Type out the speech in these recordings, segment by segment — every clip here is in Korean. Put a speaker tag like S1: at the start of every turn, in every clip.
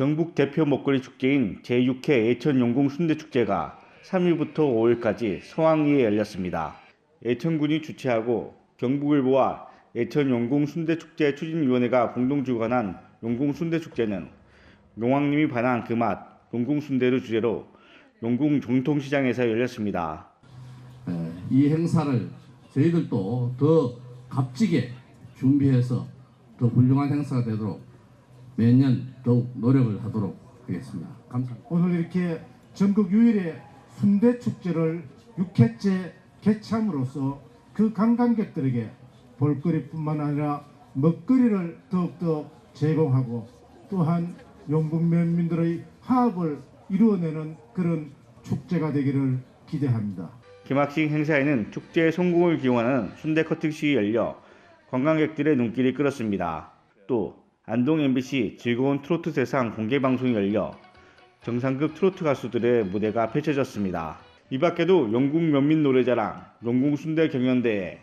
S1: 경북 대표 먹거리 축제인 제6회 예천 용궁 순대 축제가 3일부터 5일까지 서왕리에 열렸습니다. 예천군이 주최하고 경북일보와 예천 용궁 순대 축제 추진위원회가 공동 주관한 용궁 순대 축제는 용왕님이 반한 그 맛 용궁 순대를 주제로 용궁 정통시장에서 열렸습니다.
S2: 에, 이 행사를 저희들도 더 값지게 준비해서 더 훌륭한 행사가 되도록 매년 더욱 노력을 하도록 하겠습니다. 감사합니다.
S3: 오늘 이렇게 전국 유일의 순대 축제를 6회째 개참으로써 그 관광객들에게 볼거리뿐만 아니라 먹거리를 더욱더 제공하고 또한 영국 면민들의 화합을 이루어내는 그런 축제가 되기를 기대합니다.
S1: 개막식 행사에는 축제의 성공을 기원하는 순대 커팅식이 열려 관광객들의 눈길이 끌었습니다. 또 안동 MBC 즐거운 트로트 세상 공개 방송이 열려 정상급 트로트 가수들의 무대가 펼쳐졌습니다. 이 밖에도 영국 면민 노래자랑, 영국 순대 경연대회,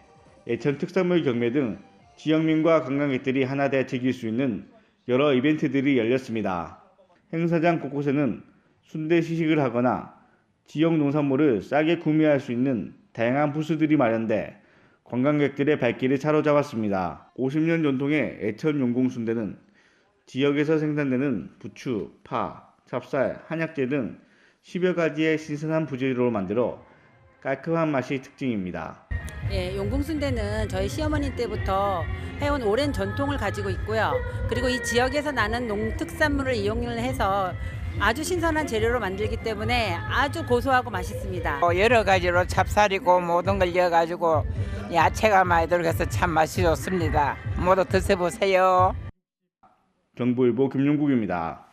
S1: 예천 특산물 경매 등 지역민과 관광객들이 하나 되어 즐길 수 있는 여러 이벤트들이 열렸습니다. 행사장 곳곳에는 순대 시식을 하거나 지역 농산물을 싸게 구매할 수 있는 다양한 부스들이 마련돼 관광객들의 발길을 사로잡았습니다. 50년 전통의 애천 용궁순대는 지역에서 생산되는 부추, 파, 찹쌀, 한약재 등 10여 가지의 신선한 부재료로 만들어 깔끔한 맛이 특징입니다.
S4: 예, 용궁순대는 저희 시어머니 때부터 해온 오랜 전통을 가지고 있고요. 그리고 이 지역에서 나는 농특산물을 이용을 해서 아주 신선한 재료로 만들기 때문에 아주 고소하고 맛있습니다.
S5: 뭐 여러 가지로 찹쌀이고 모든 걸 넣어가지고 야채가 많이 들어가서 참 맛이 좋습니다. 모두 드셔보세요.
S1: 정부일보 김용국입니다.